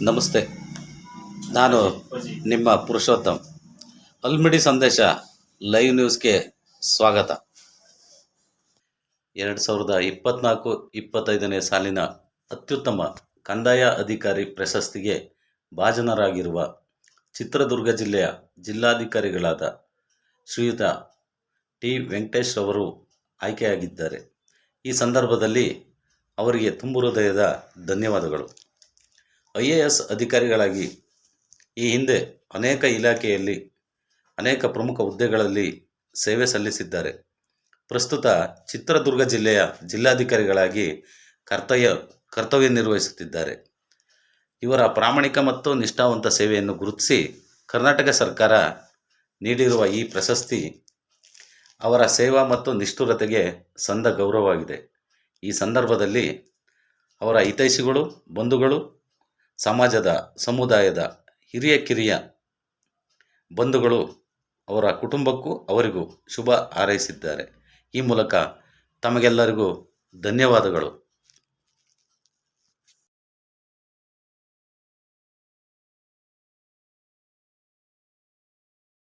ನಮಸ್ತೆ. ನಾನು ನಿಮ್ಮ ಪುರುಷೋತ್ತಮ್. ಅಲ್ಮಿಡಿ ಸಂದೇಶ ಲೈವ್ ನ್ಯೂಸ್ಗೆ ಸ್ವಾಗತ. ಎರಡು ಸಾವಿರದ ಇಪ್ಪತ್ತ್ನಾಲ್ಕು ಇಪ್ಪತ್ತೈದನೇ ಸಾಲಿನ ಅತ್ಯುತ್ತಮ ಕಂದಾಯ ಅಧಿಕಾರಿ ಪ್ರಶಸ್ತಿಗೆ ಭಾಜನರಾಗಿರುವ ಚಿತ್ರದುರ್ಗ ಜಿಲ್ಲೆಯ ಜಿಲ್ಲಾಧಿಕಾರಿಗಳಾದ ಶ್ರೀಯುತ ಟಿ ವೆಂಕಟೇಶ್ ಅವರು ಆಯ್ಕೆಯಾಗಿದ್ದಾರೆ. ಈ ಸಂದರ್ಭದಲ್ಲಿ ಅವರಿಗೆ ತುಂಬು ಹೃದಯದ ಧನ್ಯವಾದಗಳು. ಐ ಎ ಎಸ್ ಅಧಿಕಾರಿಗಳಾಗಿ ಈ ಹಿಂದೆ ಅನೇಕ ಇಲಾಖೆಯಲ್ಲಿ, ಅನೇಕ ಪ್ರಮುಖ ಹುದ್ದೆಗಳಲ್ಲಿ ಸೇವೆ ಸಲ್ಲಿಸಿದ್ದಾರೆ. ಪ್ರಸ್ತುತ ಚಿತ್ರದುರ್ಗ ಜಿಲ್ಲೆಯ ಜಿಲ್ಲಾಧಿಕಾರಿಗಳಾಗಿ ಕರ್ತವ್ಯ ಕರ್ತವ್ಯ ನಿರ್ವಹಿಸುತ್ತಿದ್ದಾರೆ. ಇವರ ಪ್ರಾಮಾಣಿಕ ಮತ್ತು ನಿಷ್ಠಾವಂತ ಸೇವೆಯನ್ನು ಗುರುತಿಸಿ ಕರ್ನಾಟಕ ಸರ್ಕಾರ ನೀಡಿರುವ ಈ ಪ್ರಶಸ್ತಿ ಅವರ ಸೇವಾ ಮತ್ತು ನಿಷ್ಠುರತೆಗೆ ಸಂದ ಗೌರವವಾಗಿದೆ. ಈ ಸಂದರ್ಭದಲ್ಲಿ ಅವರ ಹಿತೈಷಿಗಳು, ಬಂಧುಗಳು ಸಮಾಜದ ಸಮುದಾಯದ ಹಿರಿಯ ಕಿರಿಯ ಬಂಧುಗಳು ಅವರ ಕುಟುಂಬಕ್ಕೂ ಅವರಿಗೂ ಶುಭ ಹಾರೈಸಿದ್ದಾರೆ. ಈ ಮೂಲಕ ತಮಗೆಲ್ಲರಿಗೂ ಧನ್ಯವಾದಗಳು.